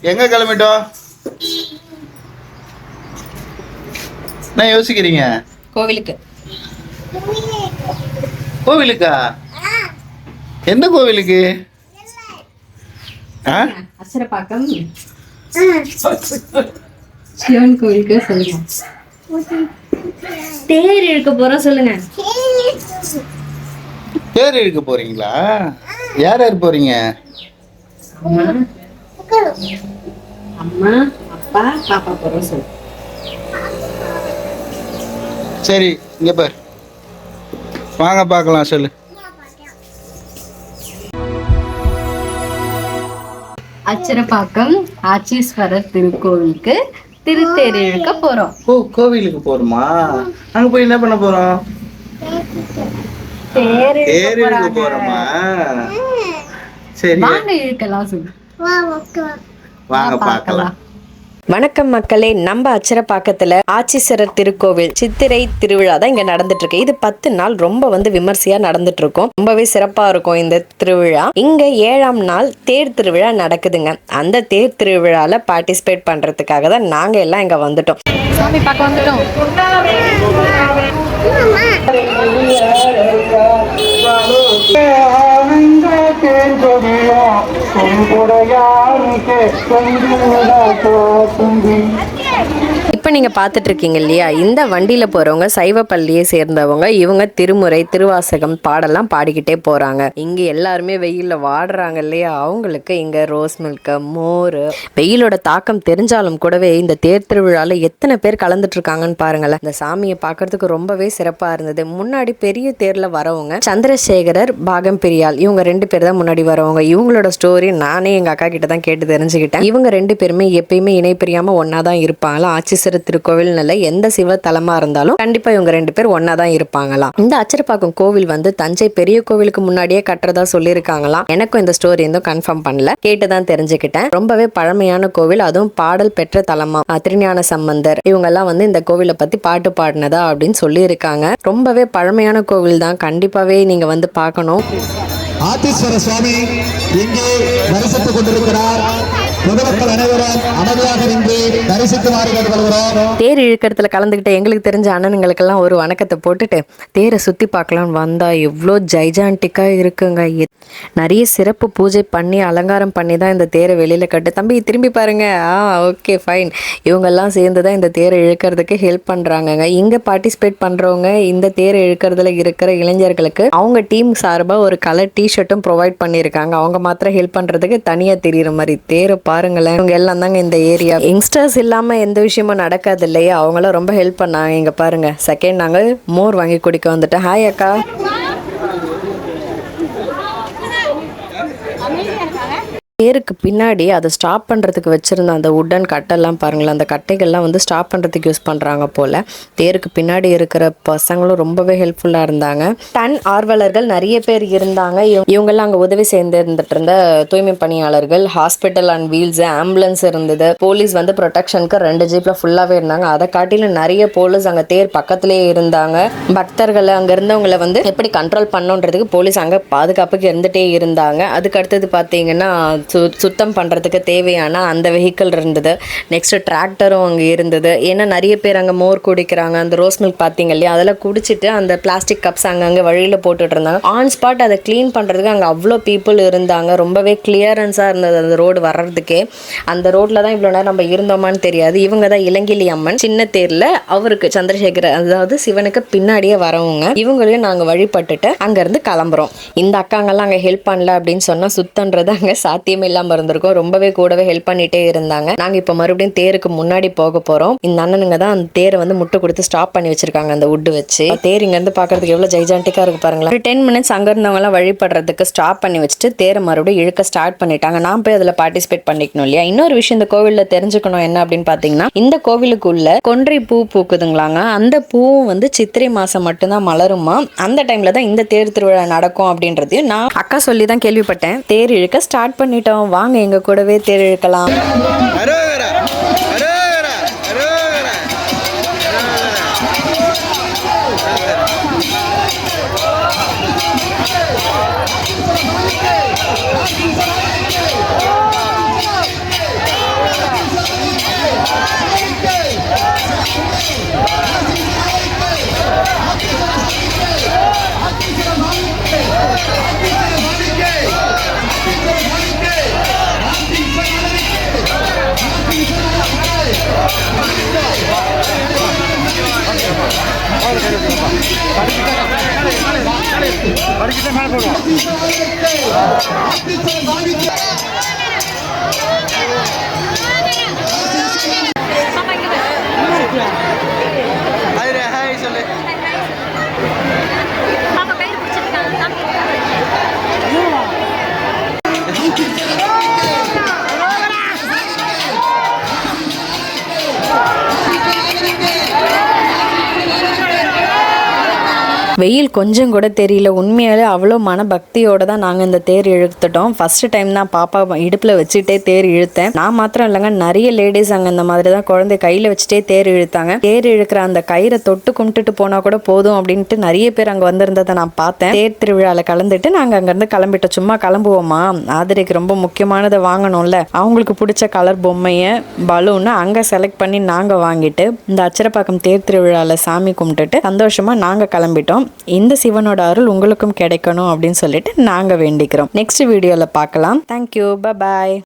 எங்க கிளம்பிட்டோம் என்ன யோசிக்கிறீங்க? கோவிலுக்கு. கோவிலுக்கா? எந்த கோவிலுக்கு? அசரப்பாக்கம். சிவன் கோவிலுக்கு சொல்லுங்க. தேர் இழுக்க போறோம் சொல்லுங்க. பேர் இழுக்க போறீங்களா? யார் யார் போறீங்க? அம்மா அம்மா அப்பா பாப்பா போறோம் சொல்லுங்க சரி இங்க பார். வாங்க பார்க்கலாம் சொல்லு. அச்சரப்பாக்கம் ஆச்சீஸ்வரர் திருக்கோவிலுக்கு திருத்தேர் இழுக்க போறோம். ஓ கோவிலுக்கு போறோமா? அங்க போய் என்ன பண்ண போறோம்? தேர் தேர் இழுக்க போறோமா? சரி. வாங்க இழுக்கலாம் சொல்லு. வாங்க பார்க்கலாம். வணக்கம் மக்களே நம்ம அச்சரப்பாக்கத்துல ஆச்சிசரர் திருக்கோவில் சித்திரை திருவிழா தான் இங்க நடந்துட்டு இருக்கு இது பத்து நாள் ரொம்ப வந்து விமர்சையா நடந்துட்டு இருக்கும் ரொம்பவே சிறப்பா இருக்கும் இந்த திருவிழா. இங்க ஏழாம் நாள் தேர் திருவிழா நடக்குதுங்க. அந்த தேர் திருவிழால பார்ட்டிசிபேட் பண்றதுக்காக தான் நாங்க எல்லாம் இங்க வந்துட்டோம். சாமி பார்க்க வந்துட்டோம். జడియా తుంపుడయానికి తుండి இப்போ நீங்கள் பார்த்துட்டு இருக்கீங்க இல்லையா? இந்த வண்டியில் போகிறவங்க சைவ பள்ளியை சேர்ந்தவங்க இவங்க திருமுறை திருவாசகம் பாடெல்லாம் பாடிக்கிட்டே போகிறாங்க இங்கே எல்லாருமே வெயிலில் வாடுறாங்க இல்லையா? அவங்களுக்கு இங்கே ரோஸ் மில்க் மோர். வெயிலோட தாக்கம் தெரிஞ்சாலும் கூடவே இந்த தேர் திருவிழாவில் எத்தனை பேர் கலந்துட்டுருக்காங்கன்னு பாருங்களேன். இந்த சாமியை பார்க்குறதுக்கு ரொம்பவே சிறப்பாக இருந்தது. முன்னாடி பெரிய தேரில் வரவங்க சந்திரசேகரர் பாகம் பெரியாள் இவங்க ரெண்டு பேர் தான் முன்னாடி வரவங்க. இவங்களோட ஸ்டோரி நானே எங்கள் அக்கா கிட்ட தான் கேட்டு தெரிஞ்சுக்கிட்டேன். இவங்க ரெண்டு பேருமே எப்பயுமே இணை பிரியாமல் ஒன்றா தான் இருப்பாங்களா ஆச்சிசர திருக்கோவில்னால எந்த சிவ தலமா இருந்தாலும் கண்டிப்பா இவங்க ரெண்டு பேர் ஒன்னா தான் இருப்பாங்களாம். இந்த அச்சரப்பாக்கம் கோவில் வந்து தஞ்சை பெரிய கோவிலுக்கு முன்னாடியே கட்டுறதா சொல்லியிருக்காங்களாம். எனக்கும் இந்த ஸ்டோரி எதுவும் கன்ஃபார்ம் பண்ணல. கேட்டு தான் தெரிஞ்சுக்கிட்டேன். ரொம்பவே பழமையான கோவில். அதுவும் பாடல் பெற்ற தலமா. திருஞான சம்பந்தர். இவங்க எல்லாம் வந்து இந்த கோவிலை பத்தி பாட்டு பாடினதா அப்படின்னு சொல்லியிருக்காங்க. ரொம்பவே பழமையான கோவில் தான். கண்டிப்பாவே நீங்க வந்து பார்க்கணும். ஆத்தீஸ்வர சுவாமி இங்கே தரிசித்துக் கொண்டிருக்கிறார். தேர் இழுக்கிறதுல கலந்துக்கிட்ட எங்களுக்கு தெரிஞ்ச அண்ணனுங்களுக்கெல்லாம் ஒரு வணக்கத்தை போட்டுட்டு தேரை சுற்றி பார்க்கலான்னு வந்தா எவ்வளோ ஜைஜான்டிக்காக இருக்குங்க. நிறைய சிறப்பு பூஜை பண்ணி அலங்காரம் பண்ணி தான் இந்த தேரை வெளியில் கட்டு. தம்பி திரும்பி பாருங்க. ஆ ஓகே ஃபைன் இவங்கெல்லாம் சேர்ந்து தான் இந்த தேரை இழுக்கிறதுக்கு ஹெல்ப் பண்ணுறாங்கங்க இங்கே பார்ட்டிசிபேட் பண்ணுறவங்க இந்த தேரை இழுக்கிறதுல இருக்கிற இளைஞர்களுக்கு அவங்க டீம் சார்பாக ஒரு கலர் டிஷர்ட்டும் ப்ரொவைட் பண்ணியிருக்காங்க. அவங்க மாத்திரம் ஹெல்ப் பண்ணுறதுக்கு தனியாக தெரியுற மாதிரி தேரை பாருங்களேன். இவங்க எல்லாம் தாங்க இந்த ஏரியா. யங்ஸ்டர்ஸ் இல்லாமல் எந்த விஷயமும் நடக்காது இல்லையா? அவங்களாம் ரொம்ப ஹெல்ப் பண்ணாங்க. இங்கே பாருங்க. செகண்ட் நாங்கள் மோர் வாங்கி குடிக்க வந்துட்டோம். ஹாய் அக்கா. தேருக்கு பின்னாடி அதை ஸ்டாப் பண்ணுறதுக்கு வச்சுருந்த அந்த உட்டன் கட்டெல்லாம் பாருங்களேன் அந்த கட்டைகள்லாம் வந்து ஸ்டாப் பண்ணுறதுக்கு யூஸ் பண்ணுறாங்க போல். தேருக்கு பின்னாடி இருக்கிற பசங்களும் ரொம்பவே ஹெல்ப்ஃபுல்லாக இருந்தாங்க. டன் ஆர்வலர்கள் நிறைய பேர் இருந்தாங்க. இவங்கெல்லாம் அங்கே உதவி சேர்ந்துருந்துட்டு இருந்த தூய்மை பணியாளர்கள் ஹாஸ்பிட்டல் அண்ட் வீல்ஸ் ஆம்புலன்ஸ் இருந்தது. போலீஸ் வந்து ப்ரொடெக்ஷனுக்கு ரெண்டு ஜீப்பில் ஃபுல்லாகவே இருந்தாங்க. அதை காட்டிலும் நிறைய போலீஸ் அங்கே தேர் பக்கத்துலேயே இருந்தாங்க. பக்தர்களை அங்கே இருந்தவங்களை வந்து எப்படி கண்ட்ரோல் பண்ணுன்றதுக்கு போலீஸ் அங்கே பாதுகாப்புக்கு இருந்துகிட்டே இருந்தாங்க. அதுக்கு அடுத்தது பார்த்தீங்கன்னா சு சுத்தம் பண்ணுறதுக்கு தேவையான அந்த வெஹிக்கிள் இருந்தது. நெக்ஸ்ட்டு டிராக்டரும் அங்கே இருந்தது. ஏன்னா நிறைய பேர் அங்கே மோர் குடிக்கிறாங்க. அந்த ரோஸ் மில்க் பார்த்தீங்க இல்லையா? அதெல்லாம் குடிச்சிட்டு அந்த பிளாஸ்டிக் கப்ஸ் அங்கங்கே வழியில் போட்டுட்டு இருந்தாங்க. ஆன் ஸ்பாட் அதை க்ளீன் பண்ணுறதுக்கு அங்கே அவ்வளோ பீப்புள் இருந்தாங்க. ரொம்பவே கிளியரன்ஸாக இருந்தது அந்த ரோடு வர்றதுக்கே. அந்த ரோட்டில் தான் இவ்வளோ நேரம் நம்ம இருந்தோமான்னு தெரியாது. இவங்க தான் இளங்கிலி அம்மன். சின்ன தேரில் அவருக்கு சந்திரசேகர அதாவது சிவனுக்கு பின்னாடியே வரவங்க. இவங்களையும் நாங்கள் வழிபட்டுட்டு அங்கேருந்து கிளம்புறோம். இந்த அக்காங்கெல்லாம் அங்கே ஹெல்ப் பண்ணல அப்படின்னு சொன்னால் சுத்தன்றது அங்கே சாத்தியம் இல்லாமல் இருந்திருக்கும். ரொம்பவே கூடவே ஹெல்ப் பண்ணிட்டே இருந்தாங்க. நாங்கள் இப்போ மறுபடியும் தேருக்கு முன்னாடி போக போகிறோம் இந்த அண்ணனுங்க தான் அந்த தேரை வந்து முட்டை கொடுத்து ஸ்டாப் பண்ணி வச்சிருக்காங்க அந்த உட்டு வச்சு. தேர் இங்கேருந்து பார்க்கறதுக்கு எவ்வளோ ஜைஜாண்டிக்காக இருக்கு பாருங்களேன். ஒரு டென் மினிட்ஸ் அங்கே இருந்தவங்களாம் வழிபடுறதுக்கு ஸ்டாப் பண்ணி வச்சுட்டு தேரை மறுபடியும் இழுக்க ஸ்டார்ட் பண்ணிட்டாங்க. நான் போய் அதில் பார்ட்டிசிபேட் பண்ணிக்கணும் இல்லையா? இன்னொரு விஷயம் இந்த கோவிலில் தெரிஞ்சுக்கணும் என்ன அப்படின்னு பார்த்தீங்கன்னா இந்த கோவிலுக்குள்ள கொன்றை பூ பூக்குதுங்களாங்க. அந்த பூவும் வந்து சித்திரை மாதம் மட்டும்தான் மலருமா? அந்த டைமில் தான் இந்த தேர் திருவிழா நடக்கும் அப்படின்றதையும் நான் அக்கா சொல்லி தான் கேள்விப்பட்டேன். தேர் இழுக்க ஸ்டார்ட் பண்ணிட்டு பண்ணிட்டோம் வாங்க எங்க கூடவே தேர் இழுக்கலாம் বাড়ি কিটা মার করো வெயில் கொஞ்சம் கூட தெரியல. உண்மையாலே அவ்வளோ மன பக்தியோட தான் நாங்கள் இந்த தேர் இழுத்துட்டோம். ஃபர்ஸ்ட் டைம் தான் பாப்பா இடுப்பில் வச்சுட்டே தேர் இழுத்தேன். நான் மாத்திரம் இல்லைங்க நிறைய லேடிஸ் அங்கே இந்த மாதிரி தான் குழந்தை கையில் வச்சுட்டே தேர் இழுத்தாங்க. தேர் இழுக்கிற அந்த கயிறை தொட்டு கும்பிட்டுட்டு போனால் கூட போதும் அப்படின்ட்டு நிறைய பேர் அங்கே வந்திருந்ததை நான் பார்த்தேன். தேர் திருவிழாவில் கலந்துட்டு நாங்கள் அங்கேருந்து கிளம்பிட்டோம். சும்மா கிளம்புவோமா? ஆதிரைக்கு ரொம்ப முக்கியமானதை வாங்கணும்ல. அவங்களுக்கு பிடிச்ச கலர் பொம்மையை பலூனை அங்கே செலக்ட் பண்ணி நாங்கள் வாங்கிட்டு இந்த அச்சரப்பாக்கம் தேர் திருவிழாவில் சாமி கும்பிட்டுட்டு சந்தோஷமாக நாங்கள் கிளம்பிட்டோம். இந்த சிவனோட அருள் உங்களுக்கும் கிடைக்கணும் அப்படின்னு சொல்லிட்டு நாங்கள் வேண்டிக்கிறோம். நெக்ஸ்ட் வீடியோவில் பார்க்கலாம். Thank you bye